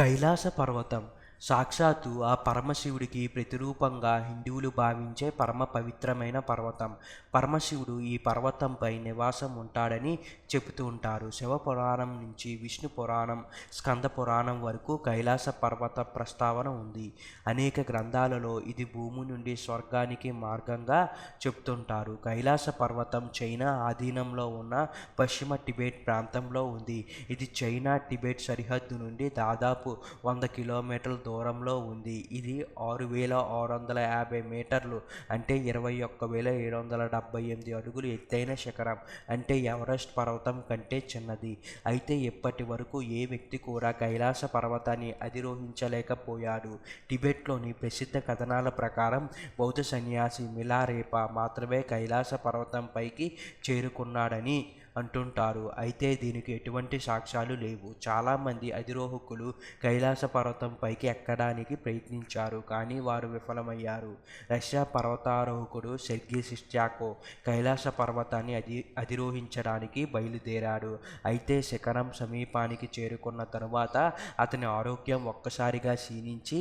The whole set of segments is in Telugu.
కైలాస పర్వతం. సాక్షాత్తు ఆ పరమశివుడికి ప్రతిరూపంగా హిందువులు భావించే పరమ పవిత్రమైన పర్వతం. పరమశివుడు ఈ పర్వతంపై నివాసం ఉంటాడని చెబుతూ ఉంటారు. శివ పురాణం నుంచి విష్ణు పురాణం స్కంద పురాణం వరకు కైలాస పర్వత ప్రస్తావన ఉంది. అనేక గ్రంథాలలో ఇది భూమి నుండి స్వర్గానికి మార్గంగా చెబుతుంటారు. కైలాస పర్వతం చైనా ఆధీనంలో ఉన్న పశ్చిమ టిబెట్ ప్రాంతంలో ఉంది. ఇది చైనా టిబెట్ సరిహద్దు నుండి దాదాపు వంద కిలోమీటర్ల దూరంలో ఉంది. ఇది ఆరు వేల ఆరు వందల యాభై మీటర్లు అంటే ఇరవై ఒక్క వేల ఏడు వందల డెబ్బై ఎనిమిది అడుగులు ఎత్తైన శిఖరం అంటే ఎవరెస్ట్ పర్వతం కంటే చిన్నది. అయితే ఇప్పటి వరకు ఏ వ్యక్తి కూడా కైలాస పర్వతాన్ని అధిరోహించలేకపోయాడు. టిబెట్లోని ప్రసిద్ధ కథనాల ప్రకారం బౌద్ధ సన్యాసి మిలారేపా మాత్రమే కైలాస పర్వతం పైకి చేరుకున్నాడని అంటుంటారు. అయితే దీనికి ఎటువంటి సాక్ష్యాలు లేవు. చాలామంది అధిరోహకులు కైలాస పర్వతం పైకి ఎక్కడానికి ప్రయత్నించారు కానీ వారు విఫలమయ్యారు. రష్యా పర్వతారోహకుడు సెర్గీ సిస్టాకో కైలాస పర్వతాన్ని అధి అధిరోహించడానికి బయలుదేరాడు. అయితే శిఖరం సమీపానికి చేరుకున్న తరువాత అతని ఆరోగ్యం ఒక్కసారిగా క్షీణించి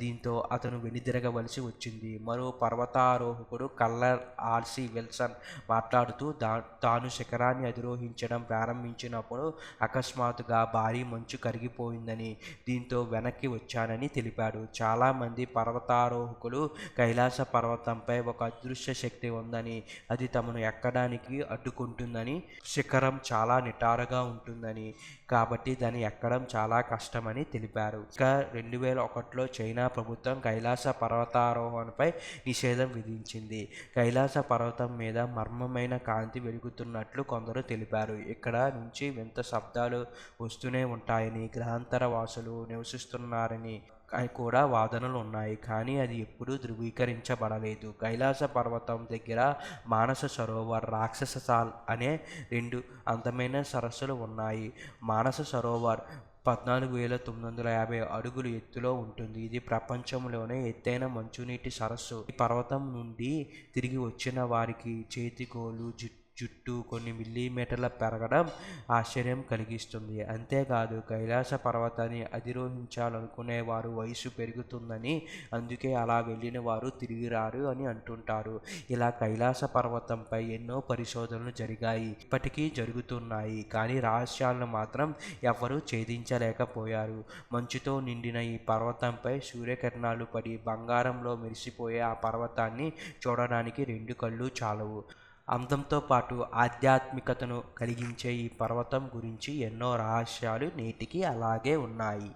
దీంతో అతను వెనుదిరగవలసి వచ్చింది. మరో పర్వతారోహకుడు కల్లర్ ఆర్సి విల్సన్ మాట్లాడుతూ దా తాను శిఖరాన్ని అధిరోహించడం ప్రారంభించినప్పుడు అకస్మాత్తుగా భారీ మంచు కరిగిపోయిందని దీంతో వెనక్కి వచ్చానని తెలిపాడు. చాలామంది పర్వతారోహకులు కైలాస పర్వతంపై ఒక అదృశ్య శక్తి ఉందని అది తమను ఎక్కడానికి అడ్డుకుంటుందని శిఖరం చాలా నిటారుగా ఉంటుందని కాబట్టి దాన్ని ఎక్కడం చాలా కష్టమని తెలిపారు. ఇక రెండు వేల ఒకటిలో చైనా ప్రభుత్వం కైలాస పర్వతారోహణపై నిషేధం విధించింది. కైలాస పర్వతం మీద మర్మమైన కాంతి వెలుగుతున్నట్లు కొందరు తెలిపారు. ఇక్కడ నుంచి వింత శబ్దాలు వస్తూనే ఉంటాయని గ్రహాంతర వాసులు నివసిస్తున్నారని కూడా వాదనలు ఉన్నాయి. కానీ అది ఎప్పుడూ ధృవీకరించబడలేదు. కైలాస పర్వతం దగ్గర మానస సరోవర్ రాక్షస సాల్ అనే రెండు అందమైన సరస్సులు ఉన్నాయి. మానస సరోవర్ పద్నాలుగు వేల తొమ్మిది వందల యాభై అడుగులు ఎత్తులో ఉంటుంది. ఇది ప్రపంచంలోనే ఎత్తైన మంచునీటి సరస్సు. ఈ పర్వతం నుండి తిరిగి వచ్చిన వారికి చేతికోలు జుట్టు జుట్టు కొన్ని మిల్లీమీటర్ల పెరగడం ఆశ్చర్యం కలిగిస్తుంది. అంతేకాదు కైలాస పర్వతాన్ని అధిరోహించాలనుకునే వారు వయసు పెరుగుతుందని అందుకే అలా వెళ్ళిన వారు తిరిగి రారు అని అంటుంటారు. ఇలా కైలాస పర్వతంపై ఎన్నో పరిశోధనలు జరిగాయి. ఇప్పటికీ జరుగుతున్నాయి. కానీ రహస్యాలను మాత్రం ఎవరూ ఛేదించలేకపోయారు. మంచుతో నిండిన ఈ పర్వతంపై సూర్యకిరణాలు పడి బంగారంలో మెరిసిపోయే ఆ పర్వతాన్ని చూడడానికి రెండు కళ్ళు చాలవు. అందంతో పాటు ఆధ్యాత్మికతను కలిగించే ఈ పర్వతం గురించి ఎన్నో రహస్యాలు నేటికి అలాగే ఉన్నాయి.